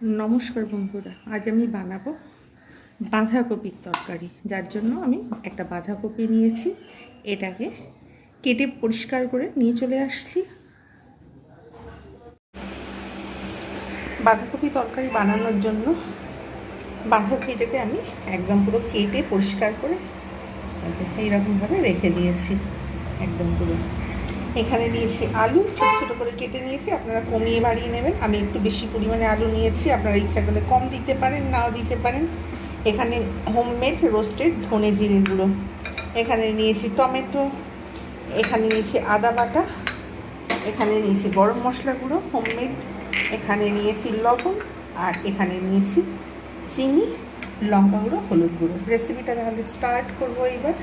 নমস্কার বন্ধুরা, আজ আমি বানাবো বাঁধাকপির তরকারি। যার জন্য আমি একটা বাঁধাকপি নিয়েছি, এটাকে কেটে পরিষ্কার করে নিয়ে চলে আসছি। বাঁধাকপি তরকারি বানানোর জন্য বাঁধাকপিটাকে আমি একদম পুরো কেটে পরিষ্কার করে এইরকমভাবে রেখে দিয়েছি, একদম পুরো। এখানে নিয়েছি আলু, ছোটো ছোটো করে কেটে নিয়েছি, আপনারা কমিয়ে বাড়িয়ে নেবেন। আমি একটু বেশি পরিমাণে আলু নিয়েছি, আপনারা ইচ্ছা করলে কম দিতে পারেন, নাও দিতে পারেন। এখানে হোমমেড রোস্টেড ধনে জিরে গুঁড়ো। এখানে নিয়েছি টমেটো, এখানে নিয়েছি আদা বাটা, এখানে নিয়েছি গরম মশলা গুঁড়ো হোমমেড এখানে নিয়েছি লবণ, আর এখানে নিয়েছি চিনি, লঙ্কা গুঁড়ো, হলুদ গুঁড়ো। রেসিপিটা তাহলে স্টার্ট করব এবার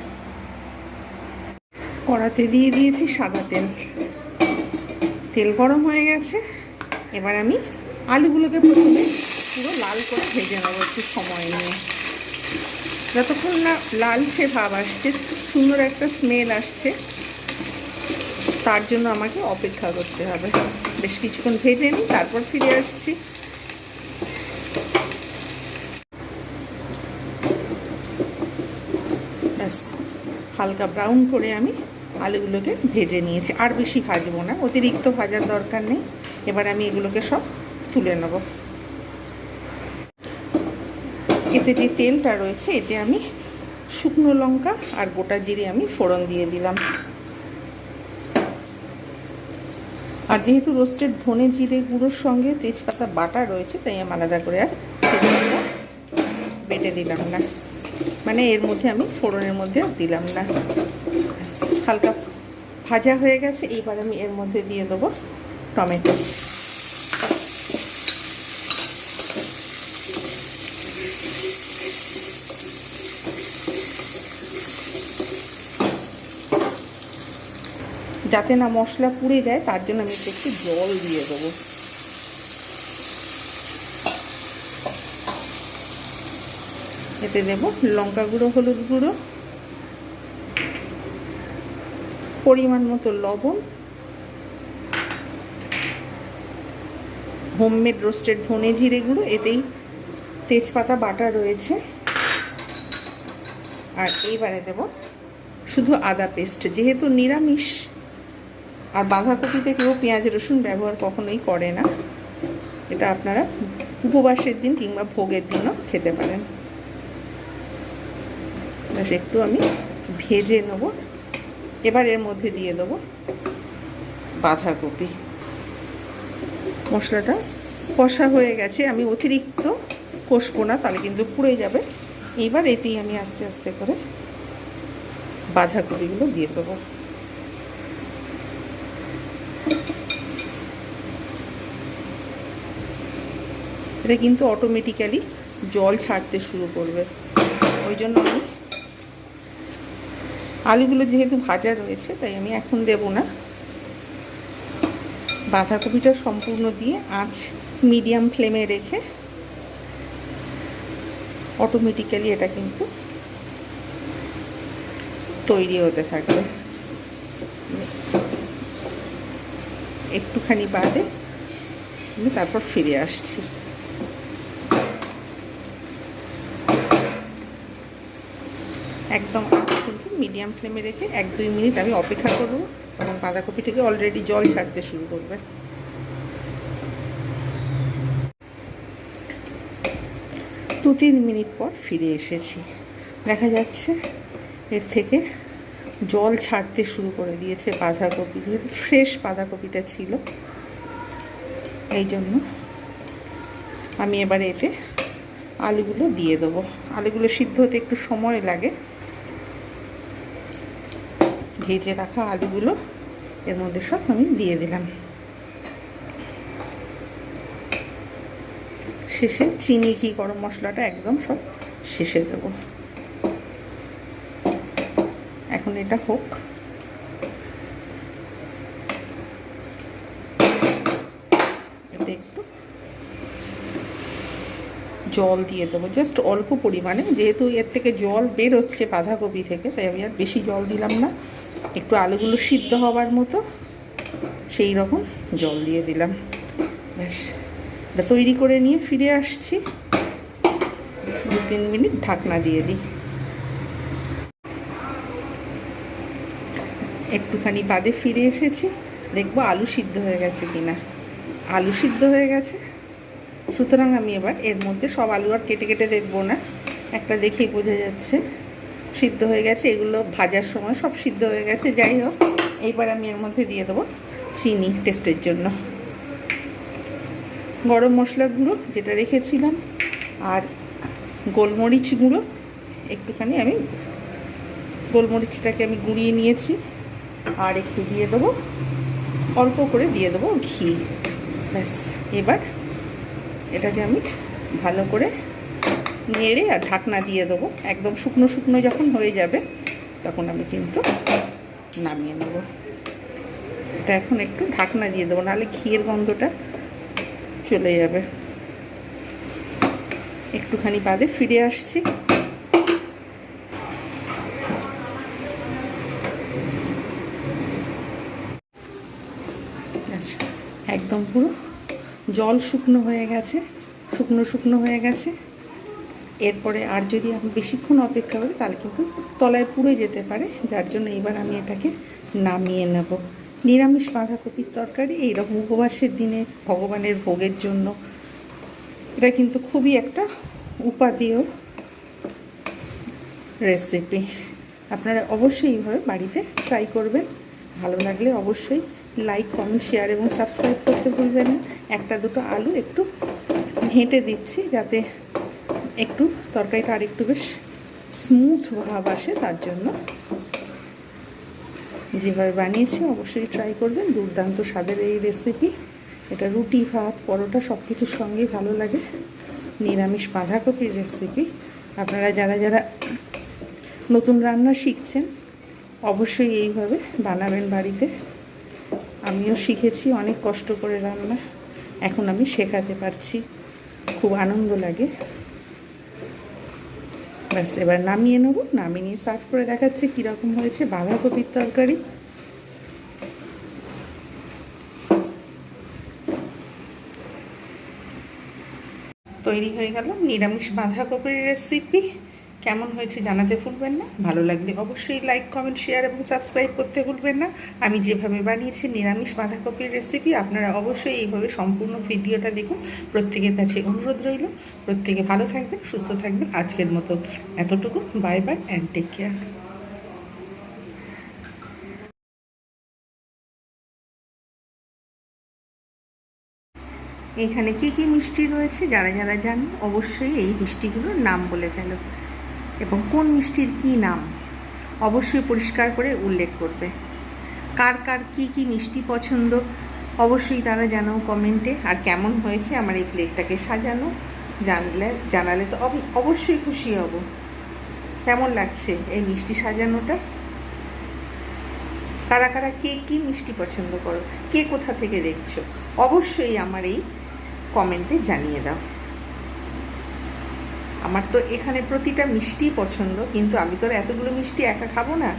কড়াতে দিয়ে দিয়েছি সাদা তেল। তেল গরম হয়ে গেছে। এবার আমি আলুগুলোকে প্রথমে পুরো লাল করে ভেজে নেব একটু সময় নিয়ে। যতক্ষণ না লালচে ভাব আসছে সুন্দর একটা স্মেল আসছে, তার জন্য আমাকে অপেক্ষা করতে হবে। বেশ কিছুক্ষণ ভেজে নিই, তারপর ফিরে আসছি। হালকা ব্রাউন করে আমি আলুগুলোকে ভেজে নিয়েছি। আর বেশি ভাজবো না, অতিরিক্ত ভাজার দরকার নেই। এবার আমি এগুলোকে সব তুলে নেব। এতে যে তেলটা রয়েছে, এতে আমি শুকনো লঙ্কা আর গোটা জিরে আমি ফোড়ন দিয়ে দিলাম। আর যেহেতু রোস্টেড ধনে জিরে গুঁড়োর সঙ্গে তেজপাতা বাটা রয়েছে, তাই আমি আলাদা করে আর বেটে দিলাম না। মানে এর মধ্যে আমি ফোড়নের মধ্যে দিলাম না। হালকা ভাজা হয়ে গেছে, এইবার আমি এর মধ্যে দিয়ে দেবো টমেটো। যাতে না মশলা পুড়ে যায়, তার জন্য আমি একটু জল দিয়ে দেবো। এতে দেব লঙ্কা গুঁড়ো, হলুদ গুঁড়ো পরিমাণ মতো লবণ হোমমেড রোস্টেড ধনে জিরে গুঁড়ো, এতেই তেজপাতা, বাটা রয়েছে। আর এইবারে দেব শুধু আদা পেস্ট যেহেতু নিরামিষ, আর বাঁধাকপিতে কেউ পেঁয়াজ, রসুন ব্যবহার কখনোই করে না। এটা আপনারা উপবাসের দিন কিংবা ভোগের দিনও খেতে পারেন। ব্যাস একটু আমি ভেজে নেব। এবার এর মধ্যে দিয়ে দেবো বাঁধাকপি। মশলাটা কষা হয়ে গেছে, আমি অতিরিক্ত কষবো না, তাহলে কিন্তু পুড়ে যাবে। এইবার এতেই আমি আস্তে আস্তে করে বাঁধাকপিগুলো দিয়ে দেবো। এটা কিন্তু অটোমেটিক্যালি জল ছাড়তে শুরু করবে। ওই জন্য আমি আলুগুলো যেহেতু ভাজা রয়েছে, তাই আমি এখন দেব না। বাঁধাকপিটা সম্পূর্ণ দিয়ে আঁচ মিডিয়াম ফ্লেমে রেখে অটোমেটিক্যালি এটা কিন্তু তৈরি হতে থাকবে। একটুখানি বাদে আমি তারপর ফিরে আসছি। একদম মিডিয়াম ফ্লেমে রেখে এক, দুই মিনিট আমি অপেক্ষা করব এবং বাঁধাকপি থেকে অলরেডি জল ছাড়তে শুরু করবে। দু, তিন মিনিট পর ফিরে এসেছি। দেখা যাচ্ছে এর থেকে জল ছাড়তে শুরু করে দিয়েছে বাঁধাকপি, যেহেতু ফ্রেশ বাঁধাকপিটা ছিল। এই জন্য আমি এবার এতে আলুগুলো দিয়ে দেবো। আলুগুলো সিদ্ধ হতে একটু সময় লাগে। ভেজে রাখা আলুগুলো, এর মধ্যে সব আমি দিয়ে দিলাম। শেষে চিনি, ঘি, গরম মশলাটা একদম সব শেষে দেবো। এখন এটা হোক। একটু জল দিয়ে দেবো। জাস্ট অল্প পরিমাণে, যেহেতু এর থেকে জল বেরোচ্ছে বাঁধাকপি থেকে, তাই আমি আর বেশি জল দিলাম না। একটু আলুগুলো সিদ্ধ হওয়ার মতো, সেই রকম জল দিয়ে দিলাম। ব্যাস, এটা তৈরি করে নিয়ে ফিরে আসছি। দু তিন মিনিট ঢাকনা দিয়ে দিই। একটুখানি বাদে ফিরে এসেছি, দেখব আলু সিদ্ধ হয়ে গেছে কিনা। আলু সিদ্ধ হয়ে গেছে, সুতরাং আমি এবার এর মধ্যে সব আলু আর কেটে কেটে দেখব না। একটা দেখেই বোঝা যাচ্ছে। সিদ্ধ হয়ে গেছে, এগুলো ভাজার সময় সব সিদ্ধ হয়ে গেছে, যাই হোক। এইবার আমি এর মধ্যে দিয়ে দেবো চিনি টেস্টের জন্য। গরম মশলা গুঁড়ো যেটা রেখেছিলাম, আর গোলমরিচ গুঁড়ো। একটুখানি আমি গোলমরিচটাকে আমি গুঁড়িয়ে নিয়েছি, আর একটু দিয়ে দেবো, অল্প করে দিয়ে দেবো ঘি। ব্যাস, এবার এটাকে আমি ভালো করে নেড়ে আর ঢাকনা দিয়ে দেবো। একদম শুকনো শুকনো যখন হয়ে যাবে, তখন আমি কিন্তু নামিয়ে নেব। এটা এখন একটু ঢাকনা দিয়ে দেবো, নাহলে ঘিয়ের গন্ধটা চলে যাবে। একটুখানি বাদে ফিরে আসছি। আচ্ছা একদম পুরো জল শুকনো হয়ে গেছে, শুকনো শুকনো হয়ে গেছে। এরপরে আর যদি আমি বেশিক্ষণ অপেক্ষা করি তাহলে কিন্তু তলায় পুড়ে যেতে পারে, যার জন্য এবার আমি এটাকে নামিয়ে নেব। নিরামিষ বাঁধাকপির তরকারি, এইরকম উপবাসের দিনে ভগবানের ভোগের জন্য। এটা কিন্তু খুবই একটা উপাদেয় রেসিপি আপনারা অবশ্যই এইভাবে বাড়িতে ট্রাই করবেন। ভালো লাগলে অবশ্যই লাইক কমেন্ট শেয়ার এবং সাবস্ক্রাইব করতে ভুলবেন না। একটা দুটো আলু একটু ঘেঁটে দিচ্ছি যাতে একটু তরকারিটা আরেকটু বেশ স্মুথ ভাব আসে, তার জন্য যেভাবে বানিয়েছি অবশ্যই ট্রাই করবেন। দুর্দান্ত স্বাদের এই রেসিপি এটা রুটি, ভাত, পরোটা সব কিছুর সঙ্গেই ভালো লাগে। নিরামিষ বাঁধাকপির রেসিপি আপনারা যারা যারা নতুন রান্না শিখছেন, অবশ্যই এইভাবে বানাবেন বাড়িতে। আমিও শিখেছি অনেক কষ্ট করে রান্না। এখন আমি শেখাতে পারছি। খুব আনন্দ লাগে। ব্যাস, এবার নামিয়ে নেব। নামিয়ে নিয়ে সার্ভ করে দেখাচ্ছি কীরকম হয়েছে বাঁধাকপির তরকারি। তৈরি হয়ে গেল নিরামিষ বাঁধাকপির রেসিপি কেমন হয়েছে জানাতে ভুলবেন না। ভালো লাগলে অবশ্যই লাইক কমেন্ট শেয়ার এবং সাবস্ক্রাইব করতে ভুলবেন না। আমি যেভাবে বানিয়েছি নিরামিষ বাঁধাকপির রেসিপি আপনারা অবশ্যই এইভাবে সম্পূর্ণ ভিডিওটা দেখুন। প্রত্যেকের কাছে অনুরোধ রইল। প্রত্যেকে ভালো থাকবেন, সুস্থ থাকবেন। আজকের মতো এতটুকু। Bye bye and take care এখানে কি কি মিষ্টি রয়েছে যারা যারা জানেন, অবশ্যই এই মিষ্টিগুলোর নাম বলে ফেল। এবং কোন মিষ্টির কি নাম, অবশ্যই পরিষ্কার করে উল্লেখ করবে। কার কার কি কি মিষ্টি পছন্দ, অবশ্যই তারা জানাও কমেন্টে। আর কেমন হয়েছে আমার এই প্লেটটাকে সাজানো, জানলে, জানালে তো অবশ্যই খুশি হব। কেমন লাগছে এই মিষ্টি সাজানোটা? কারা কারা কে কী মিষ্টি পছন্দ করো, কে কোথা থেকে দেখছ, অবশ্যই আমার এই কমেন্টে জানিয়ে দাও। আমার তো এখানে প্রতিটা মিষ্টি পছন্দ, কিন্তু আমি তো এতগুলো মিষ্টি একা খাব না।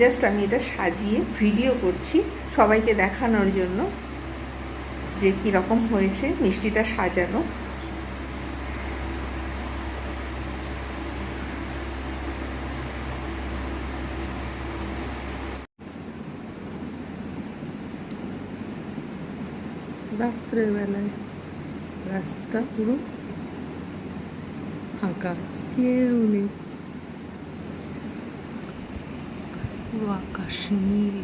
জাস্ট আমি এটা সাজিয়ে ভিডিও করছি সবাইকে দেখানোর জন্য যে কীরকম হয়েছে মিষ্টিটা সাজানো। রাত্রেবেলায় রাস্তা পুরো ফাঁকা। কেউ নেই আকাশ নীল।